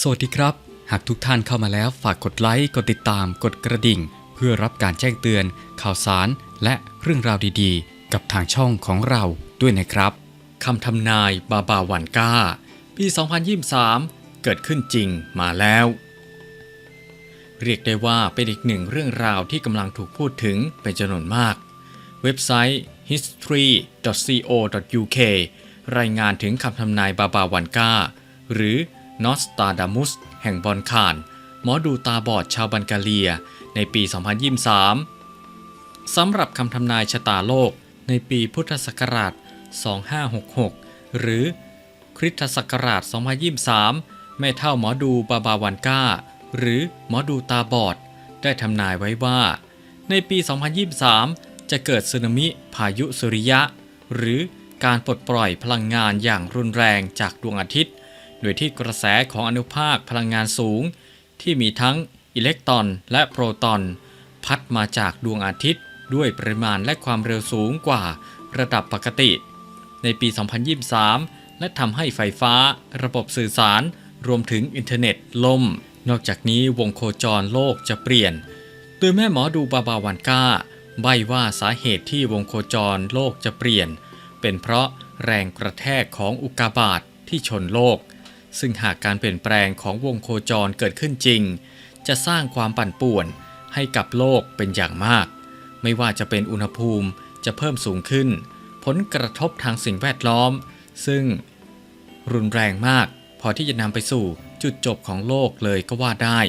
สวัสดีครับ หากทุกท่านเข้ามาแล้วฝากกดไลค์ กดติดตาม กดกระดิ่ง เพื่อรับการแจ้งเตือน ข่าวสาร และเรื่องราวดีๆ กับทางช่องของเราด้วยนะครับคำทำนายบาบาวันก้า ปี 2023 เกิดขึ้นจริงมาแล้ว เรียกได้ว่าเป็นอีกหนึ่งเรื่องราวที่กำลังถูกพูดถึงเป็นจำนวนมาก เว็บไซต์ history.co.uk รายงานถึงคำทำนายบาบาวันกาหรือ นอสตาดามุส แห่งบอนคานหมอดูตาบอดชาวบันกาเลีย ในปี 2023 สำหรับคำทำนายชะตาโลกในปีพุทธศักราช 2566 หรือคริสตศักราช 2023 แม่เท่าหมอดูบาบาวันกาหรือหมอดูตาบอด ได้ทำนายไว้ว่า ในปี 2023 จะเกิดสึนามิพายุสุริยะ หรือการปลดปล่อยพลังงานอย่างรุนแรงจากดวงอาทิตย์ โดยที่กระแสของอนุภาคพลังงานสูง ที่มีทั้งอิเล็กตรอนและโปรตอน พัดมาจากดวงอาทิตย์ ด้วยปริมาณและความเร็วสูงกว่าระดับปกติ ในปี 2023 และทำให้ไฟฟ้า ระบบสื่อสาร รวมถึงอินเทอร์เน็ตล่ม นอกจากนี้วงโคจรโลกจะเปลี่ยน โดยแม่หมอดูบาบาวันก้า ใบว่าสาเหตุที่วงโคจรโลกจะเปลี่ยน เป็นเพราะแรงกระแทกของอุกกาบาตทที่ชนโลก ซึ่งหากการเปลี่ยนแปลงของวงโคจรเกิดขึ้นจริง จะสร้างความปั่นป่วนให้กับโลกเป็นอย่างมาก ไม่ว่าจะเป็นอุณหภูมิจะเพิ่มสูงขึ้น ผลกระทบทางสิ่งแวดล้อม ซึ่งรุนแรงมากพอที่จะนำไปสู่จุดจบของโลกเลยก็ว่าได้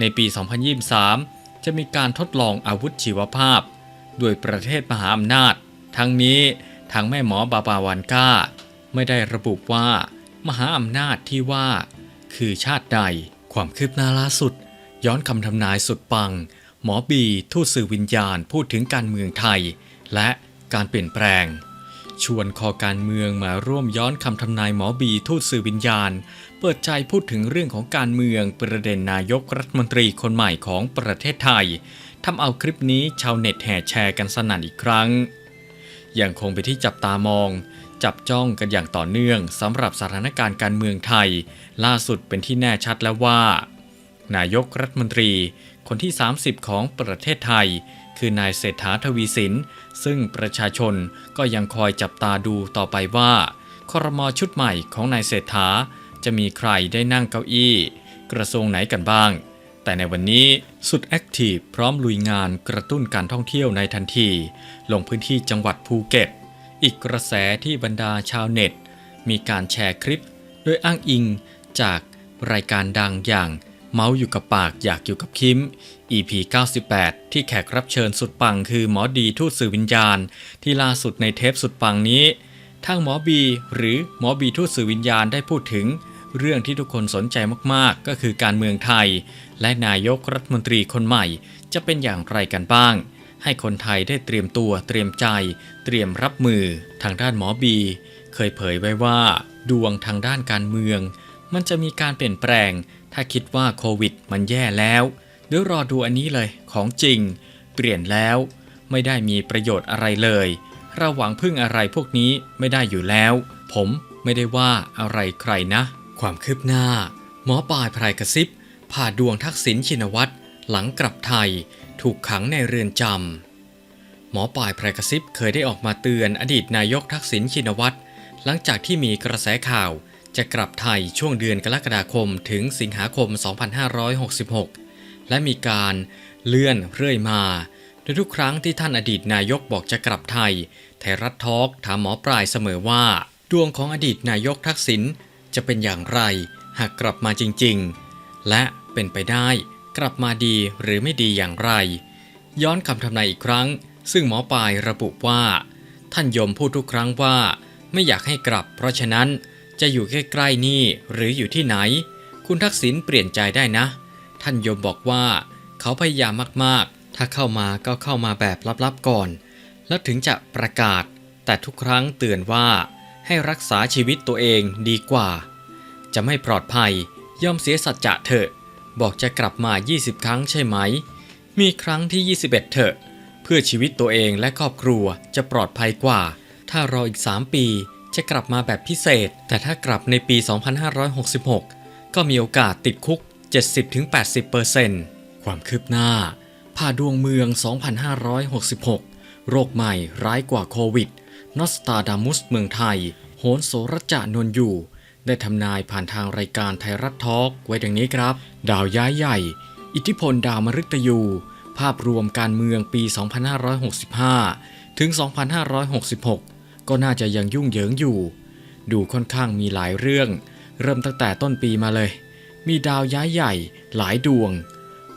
ในปี 2023 จะมีการทดลองอาวุธชีวภาพโดยประเทศมหาอำนาจ ทั้งนี้ทางแม่หมอบาบาวันก้า ไม่ได้ระบุว่า มหาอำนาจที่ว่า คือชาติใด ความคืบหน้าล่าสุด ย้อนคำทำนายสุดปัง หมอบีทูตสื่อวิญญาณพูดถึงการเมืองไทย และการเปลี่ยนแปลง ชวนคอการเมืองมาร่วมย้อนคำทำนายหมอบีทูตสื่อวิญญาณ เปิดใจพูดถึงเรื่องของการเมืองประเด็นนายกรัฐมนตรีคนใหม่ของประเทศไทยทำเอาคลิปนี้ชาวเน็ตแห่แชร์กันสนั่นอีกครั้งยังคงไปนที่จับตามอง จับจ้องกันอย่างต่อเนื่องสำหรับสถานการณ์การเมืองไทย ล่าสุดเป็นที่แน่ชัดแล้วว่า นายกรัฐมนตรี คนที่ 30 ของประเทศไทย คือนายเศรษฐาทวีสิน ซึ่งประชาชนก็ยังคอยจับตาดูต่อไปว่าคอรมอชุดใหม่ของนายเศรษฐาจะมีใครได้นั่งเก้าอี้ กระทรวงไหนกันบ้าง แต่ในวันนี้สุดแอคทีฟพร้อมลุยงานกระตุ้นการท่องเที่ยวในทันที ลงพื้นที่จังหวัดภูเก็ต อีกกระแสที่บรรดาชาวเน็ต มีการแชร์คลิป โดยอ้างอิงจากรายการดังอย่างเมาส์อยู่กับปากอยากอยู่กับคิม EP 98 ที่แขกรับเชิญสุดปังคือหมอดีทูตสื่อวิญญาณ ที่ล่าสุดในเทปสุดปังนี้ทางหมอบี หรือหมอบีทูตสื่อวิญญาณได้พูดถึง เรื่องที่ทุกคนสนใจมากๆ ก็คือการเมืองไทย และนายกรัฐมนตรีคนใหม่ จะเป็นอย่างไรกันบ้าง ให้คนไทยได้เตรียมตัวเตรียมใจ เตรียมรับมือ ทางด้านหมอบี เคยเผยไว้ว่า ดวงทางด้านการเมือง มันจะมีการเปลี่ยนแปลง ถ้าคิดว่าโควิดมันแย่แล้วเดี๋ยวรอดูอันนี้เลยของจริง เปลี่ยนแล้ว ไม่ได้มีประโยชน์อะไรเลยเราหวังพึ่งอะไรพวกนี้ไม่ได้อยู่แล้ว ผมไม่ได้ว่าอะไรใครนะ ความคืบหน้า หมอปลายพรายกระซิบผ่าดวงทักษิณชินวัตรหลังกลับไทย ถูกขังในเรือนจำหมอปลายแพรกระซิบเคยได้ออกมาเตือนอดีตนายกทักษิณชินวัตรหลังจากที่มีกระแสข่าวจะกลับไทยช่วงเดือนกรกฎาคมถึงสิงหาคม 2566 และมีการเลื่อนเรื่อยมาโดยทุกครั้งที่ท่านอดีตนายกบอกจะกลับไทย ไทยรัฐทอล์กถามหมอปลายเสมอว่า ดวงของอดีตนายกทักษิณจะเป็นอย่างไร หากกลับมาจริง ๆ และเป็นไปได้ กลับมาดีหรือไม่ดีอย่างไร ย้อนคำทำนายอีกครั้ง ซึ่งหมอปลายระบุว่า ท่านยมพูดทุกครั้งว่า ไม่อยากให้กลับ เพราะฉะนั้นจะอยู่ใกล้ๆนี่หรืออยู่ที่ไหน คุณทักษิณเปลี่ยนใจได้นะ ท่านยมบอกว่า เขาพยายามมากๆ ถ้าเข้ามาก็เข้ามาแบบลับๆก่อน แล้วถึงจะประกาศ แต่ทุกครั้งเตือนว่า ให้รักษาชีวิตตัวเองดีกว่า จะไม่ปลอดภัยยอมเสียสัจจะเถอะ บอกจะกลับมา 20 ครั้งใช่ไหม มีครั้งที่ 21 เถอะ เพื่อชีวิตตัวเองและครอบครัวจะปลอดภัยกว่า ถ้ารออีก 3 ปีจะกลับมาแบบพิเศษ แต่ถ้ากลับในปี 2566 ก็มีโอกาสติดคุก 70-80%ความคืบหน้า ผ่าดวงเมือง 2566 โรคใหม่ร้ายกว่าโควิด นอสตาดามุสเมืองไทย โหนโสรจานนอยู่ ได้ทำนายผ่านทางรายการไทยรัฐทอล์กไว้ดังนี้ครับ ดาวย้ายใหญ่ อิทธิพลดาวมฤตยู ภาพรวมการเมืองปี 2565 ถึง 2566 ก็น่าจะยังยุ่งเหยิงอยู่ ดูค่อนข้างมีหลายเรื่อง เริ่มตั้งแต่ต้นปีมาเลย มีดาวย้ายใหญ่ หลายดวง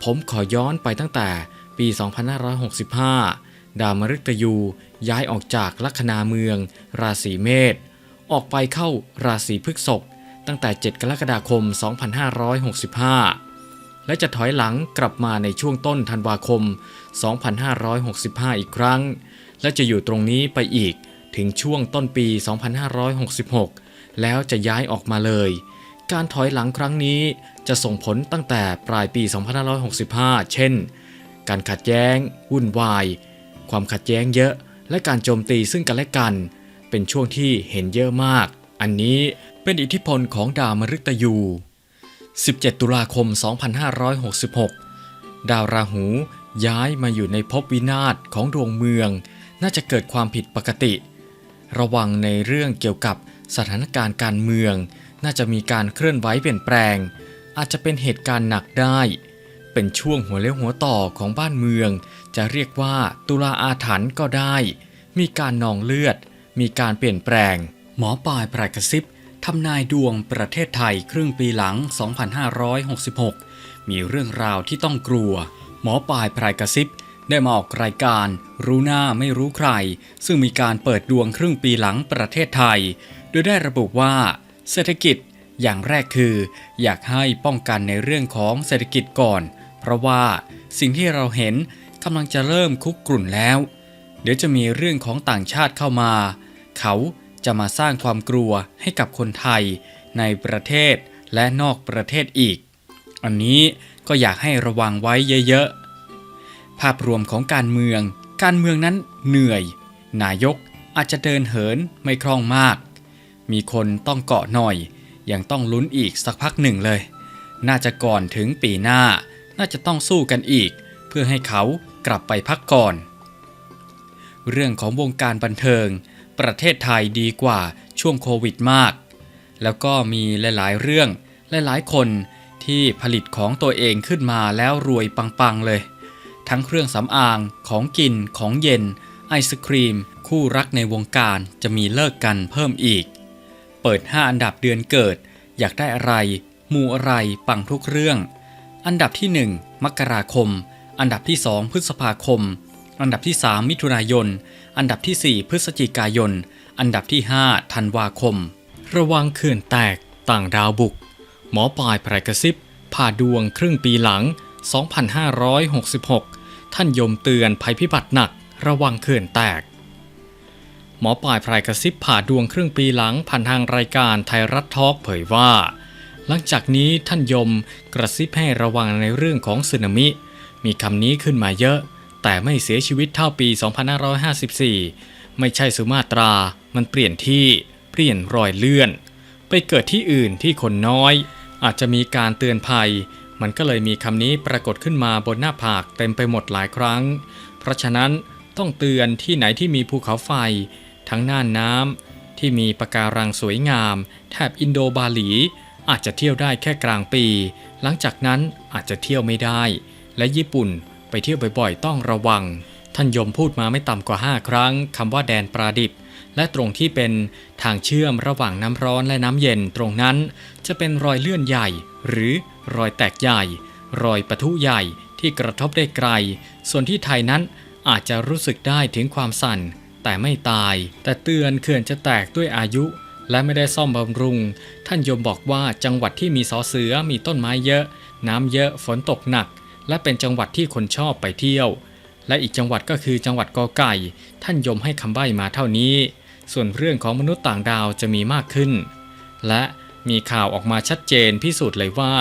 ผมขอย้อนไปตั้งแต่ปี 2565 ดาวมฤตยูย้ายออกจากลัคนาเมือง ราศีเมษ ออกไปเข้าราศีพฤษภตั้งแต่ 7 กรกฎาคม 2565 และจะถอยหลังกลับมาในช่วงต้นธันวาคม 2565 อีกครั้ง และจะอยู่ตรงนี้ไปอีกถึงช่วงต้นปี 2566 แล้วจะย้ายออกมาเลย การถอยหลังครั้งนี้จะส่งผลตั้งแต่ปลายปี 2565 เช่น การขัดแย้ง วุ่นวาย ความขัดแย้งเยอะ และการโจมตีซึ่งกันและกัน เป็นช่วงที่เห็นเยอะมาก อันนี้เป็นอิทธิพลของดาวมฤตยู 17 ตุลาคม 2566 ดาวราหูย้ายมาอยู่ในภพวินาศของดวงเมือง น่าจะเกิดความผิดปกติ ระวังในเรื่องเกี่ยวกับสถานการณ์การเมือง น่าจะมีการเคลื่อนไหวเปลี่ยนแปลง อาจจะเป็นเหตุการณ์หนักได้ เป็นช่วงหัวเลี้ยวหัวต่อของบ้านเมือง จะเรียกว่าตุลาอาถรรพ์ก็ได้ มีการนองเลือด มีการเปลี่ยนแปลง หมอปลายปลายกระซิบทำนายดวงประเทศไทยครึ่งปีหลัง 2566 มีเรื่องราวที่ต้องกลัว หมอปลายพรายกระซิบได้มาออกรายการรู้หน้าไม่รู้ใคร ซึ่งมีการเปิดดวงครึ่งปีหลังประเทศไทย โดยได้ระบุว่า เศรษฐกิจอย่างแรกคือ อยากให้ป้องกันในเรื่องของเศรษฐกิจก่อน เพราะว่าสิ่งที่เราเห็นกำลังจะเริ่มคุกกรุ่นแล้ว เดี๋ยวจะมีเรื่องของต่างชาติเข้ามา เขาจะมาสร้างความกลัวให้กับคนไทยในประเทศและนอกประเทศอีก อันนี้ก็อยากให้ระวังไว้เยอะๆ ภาพรวมของการเมือง การเมืองนั้นเหนื่อย นายกอาจจะเดินเหินไม่คล่องมาก มีคนต้องเกาะหน่อย ยังต้องลุ้นอีกสักพักหนึ่งเลย น่าจะก่อนถึงปีหน้า น่าจะต้องสู้กันอีก เพื่อให้เขากลับไปพักก่อน เรื่องของวงการบันเทิง ประเทศไทยดีกว่าช่วงโควิดมาก แล้วก็มีหลายๆ เรื่องหลายๆ คนที่ผลิตของตัวเองขึ้นมาแล้วรวยปังๆเลย ทั้งเครื่องสำอางของกินของเย็น ไอศครีม คู่รักในวงการจะมีเลิกกันเพิ่มอีก เปิด 5 อันดับเดือนเกิด อยากได้อะไร มูอะไรปังทุกเรื่อง อันดับที่ 1 มกราคม อันดับที่ 2 พฤษภาคม อันดับที่ 3 มิถุนายน อันดับที่ 4 พฤศจิกายน อันดับที่ 5 ธันวาคม ระวังเขื่อนแตก ต่างดาวบุก หมอปลายไพรกระซิบผ่าดวงครึ่งปีหลัง 2566 ท่านยมเตือนภัยพิบัติหนัก ระวังเขื่อนแตก หมอปลายไพรกระซิบผ่าดวงครึ่งปีหลังผ่านทางรายการไทยรัฐทอล์กเผยว่า หลังจากนี้ท่านยมกระซิบให้ระวังในเรื่องของสึนามิ มีคำนี้ขึ้นมาเยอะ แต่ไม่เสียชีวิตเท่าปี 2554 ไม่ใช่สุมาตรา มันเปลี่ยนที่เปลี่ยนรอยเลื่อน ไปเกิดที่อื่นที่คนน้อย อาจจะมีการเตือนภัย มันก็เลยมีคำนี้ปรากฏขึ้นมาบนหน้าผากเต็มไปหมดหลายครั้ง เพราะฉะนั้นต้องเตือนที่ไหนที่มีภูเขาไฟ ทั้งน่านน้ำที่มีปะการังสวยงาม แถบอินโดบาหลี อาจจะเที่ยวได้แค่กลางปี หลังจากนั้นอาจจะเที่ยวไม่ได้ และญี่ปุ่น ไปเที่ยวบ่อยๆ ต้องระวัง ท่านยมพูดมาไม่ต่ำกว่า 5 ครั้งคำว่าแดนปราดิบ และตรงที่เป็นทางเชื่อมระหว่างน้ำร้อนและน้ำเย็นตรงนั้น จะเป็นรอยเลื่อนใหญ่ หรือรอยแตกใหญ่ รอยปะทุใหญ่ที่กระทบได้ไกล ส่วนที่ไทยนั้นอาจจะรู้สึกได้ถึงความสั่น แต่ไม่ตาย แต่เตือนเขื่อนจะแตกด้วยอายุ และไม่ได้ซ่อมบำรุง ท่านยมบอกว่าจังหวัดที่มีสอเสือมีต้นไม้เยอะ น้ำเยอะฝนตกหนัก และเป็นจังหวัดที่คนชอบไปเที่ยว และอีกจังหวัดก็คือจังหวัดกอไก่ ท่านยมให้คำใบ้มาเท่านี้ ส่วนเรื่องของมนุษย์ต่างดาวจะมีมากขึ้น และมีข่าวออกมาชัดเจนพิสูจน์เลยว่า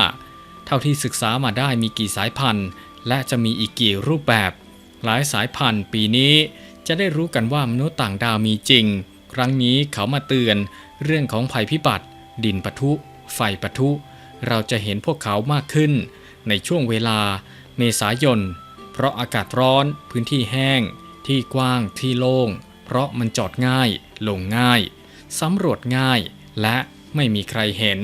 เท่าที่ศึกษามาได้มีกี่สายพันธุ์ และจะมีอีกกี่รูปแบบ หลายสายพันธุ์ปีนี้จะได้รู้กันว่ามนุษย์ต่างดาวมีจริง ครั้งนี้เขามาเตือนเรื่องของภัยพิบัติ ดินปะทุ ไฟปะทุ เราจะเห็นพวกเขามากขึ้น ในช่วงเวลา เมษายน เพราะอากาศร้อนพื้นที่แห้ง ที่กว้างที่โล่ง เพราะมันจอดง่าย ลงง่าย สำรวจง่าย และไม่มีใครเห็น